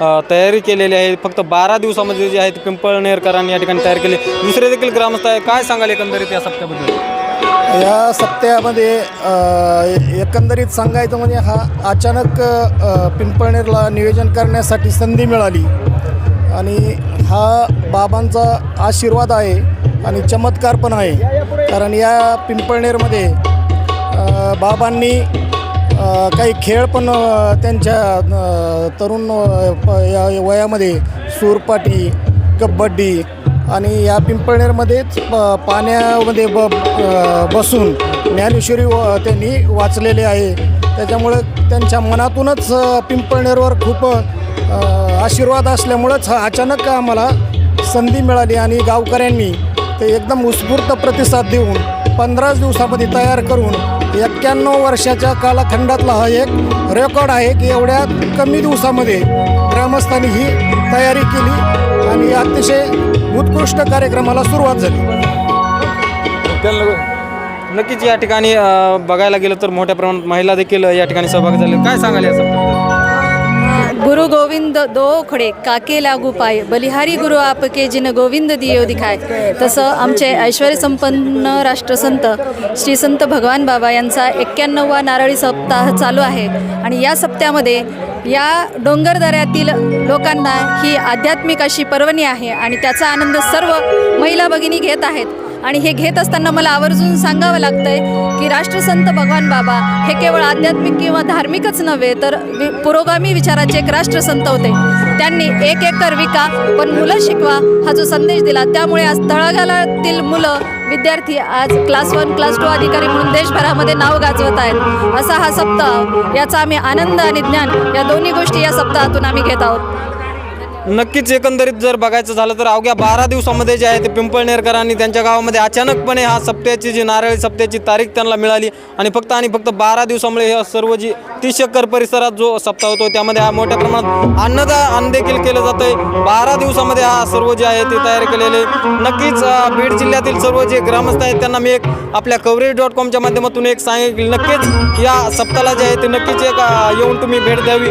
तयारी केलेली आहे. फक्त बारा दिवसामध्ये जे आहे ते पिंपळनेरकरांनी या ठिकाणी तयार केले. दुसरे देखील ग्रामस्थ आहे. काय सांगाल एकंदरीत या सप्त्याबद्दल? या सप्त्यामध्ये एकंदरीत सांगायचं म्हणजे हा अचानक पिंपळनेरला नियोजन करण्यासाठी संधी मिळाली. आणि हा बाबांचा आशीर्वाद आहे आणि चमत्कार पण आहे. कारण या पिंपळनेरमध्ये बाबांनी काही खेळ पण त्यांच्या तरुण या वयामध्ये सूरपाटी कबड्डी आणि या पिंपळनेरमध्येच प- पाण्यामध्ये ब बसून ज्ञानेश्वरी व त्यांनी वाचलेले आहे. त्याच्यामुळं त्यांच्या मनातूनच पिंपळनेरवर खूप आशीर्वाद असल्यामुळंच हा अचानक आम्हाला संधी मिळाली आणि गावकऱ्यांनी ते एकदम उत्स्फूर्त प्रतिसाद देऊन पंधराच दिवसामध्ये तयार करून एक्क्याण्णव वर्षाच्या कालखंडातला हा एक रेकॉर्ड आहे की एवढ्या कमी दिवसामध्ये ग्रामस्थांनी ही तयारी केली आणि अतिशय उत्कृष्ट कार्यक्रमाला सुरुवात झाली. नक्कीच या ठिकाणी अ, बघायला गेलं तर मोठ्या प्रमाणात महिला देखील या ठिकाणी सहभागी झाले. काय सांगाल याचं गुरु गोविंद दो खडे काके लागू पाय बलिहारी गुरु आपके जिन गोविंद दियो दिखाय तसं आमचे ऐश्वर संपन्न राष्ट्रसंत श्री संत भगवान बाबा यांचा एक्क्याण्णववा नारळी सप्ताह चालू आहे. आणि या सप्त्यामध्ये या डोंगरदऱ्यातील लोकांना ही आध्यात्मिक अशी पर्वणी आहे आणि त्याचा आनंद सर्व महिला भगिनी घेत आहेत. आणि हे घेत असताना मला आवर्जून सांगावं लागतंय की राष्ट्रसंत भगवान बाबा हे केवळ आध्यात्मिक किंवा धार्मिकच नव्हे तर वि पुरोगामी विचाराचे एक राष्ट्रसंत होते. त्यांनी एक एकर विका पण मुलं शिकवा हा जो संदेश दिला त्यामुळे आज तळागाळातील मुलं विद्यार्थी आज क्लास वन क्लास टू अधिकारी म्हणून देशभरामध्ये नाव गाजवत आहेत. असा हा सप्ताह याचा आम्ही आनंद आणि ज्ञान या दोन्ही गोष्टी या सप्ताहातून आम्ही घेत आहोत. नक्कीच एकंदरीत जर बघायचं झालं तर अवघ्या बारा दिवसामध्ये जे आहे ते पिंपळनेरकरांनी त्यांच्या गावामध्ये अचानकपणे हा सप्त्याची जी नारळी सप्त्याची तारीख त्यांना मिळाली. आणि फक्त आणि फक्त बारा दिवसामुळे हे सर्व जी तीस एकर परिसरात जो सप्ताह होतो त्यामध्ये हा मोठ्या प्रमाणात अन्नदा अन्न देखील केलं जातं आहे बारा दिवसामध्ये हा सर्व जे आहे ते तयार केलेले. आहे. नक्कीच बीड जिल्ह्यातील सर्व जे ग्रामस्थ आहेत त्यांना मी एक आपल्या कव्हरेज डॉट कॉमच्या माध्यमातून एक सांगेल नक्कीच या सप्ताहाला जे आहे ते नक्कीच एक येऊन तुम्ही भेट द्यावी.